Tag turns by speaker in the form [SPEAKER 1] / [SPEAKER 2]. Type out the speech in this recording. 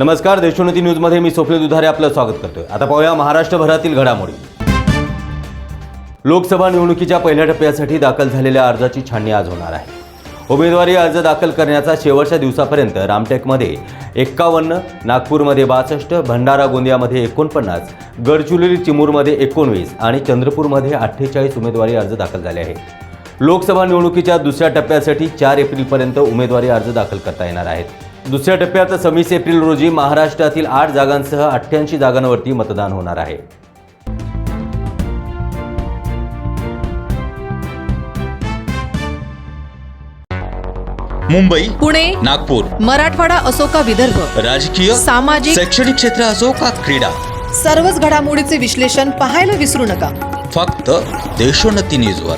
[SPEAKER 1] नमस्कार देशोन्नती न्यूजमध्ये मी स्वप्नील दुधारे आपलं स्वागत करतोय. आता पाहूया महाराष्ट्रभरातील घडामोडी. लोकसभा निवडणुकीच्या पहिल्या टप्प्यासाठी दाखल झालेल्या अर्जाची छाननी आज होणार आहे. उमेदवारी अर्ज दाखल करण्याचा शेवटच्या दिवसापर्यंत रामटेकमध्ये एक्कावन्न नागपूरमध्ये बासष्ट भंडारा गोंदियामध्ये एकोणपन्नास गडचिरोली चिमूरमध्ये एकोणवीस आणि चंद्रपूरमध्ये अठ्ठेचाळीस उमेदवारी अर्ज दाखल झाले आहेत. लोकसभा निवडणुकीच्या दुसऱ्या टप्प्यासाठी चार एप्रिलपर्यंत उमेदवारी अर्ज दाखल करता येणार आहेत. दुसऱ्या टप्प्यात सव्वीस एप्रिल रोजी महाराष्ट्रातील आठ जागांसह अठ्ठ्याऐंशी जागांवरती मतदान होणार आहे.
[SPEAKER 2] मुंबई
[SPEAKER 3] पुणे
[SPEAKER 2] नागपूर
[SPEAKER 3] मराठवाडा असो का विदर्भ
[SPEAKER 2] राजकीय
[SPEAKER 3] सामाजिक
[SPEAKER 2] शैक्षणिक क्षेत्र असो का क्रीडा
[SPEAKER 3] सर्वच घडामोडीचे विश्लेषण पाहायला विसरू नका.
[SPEAKER 2] फक्त देशोन्नती न्यूजवर.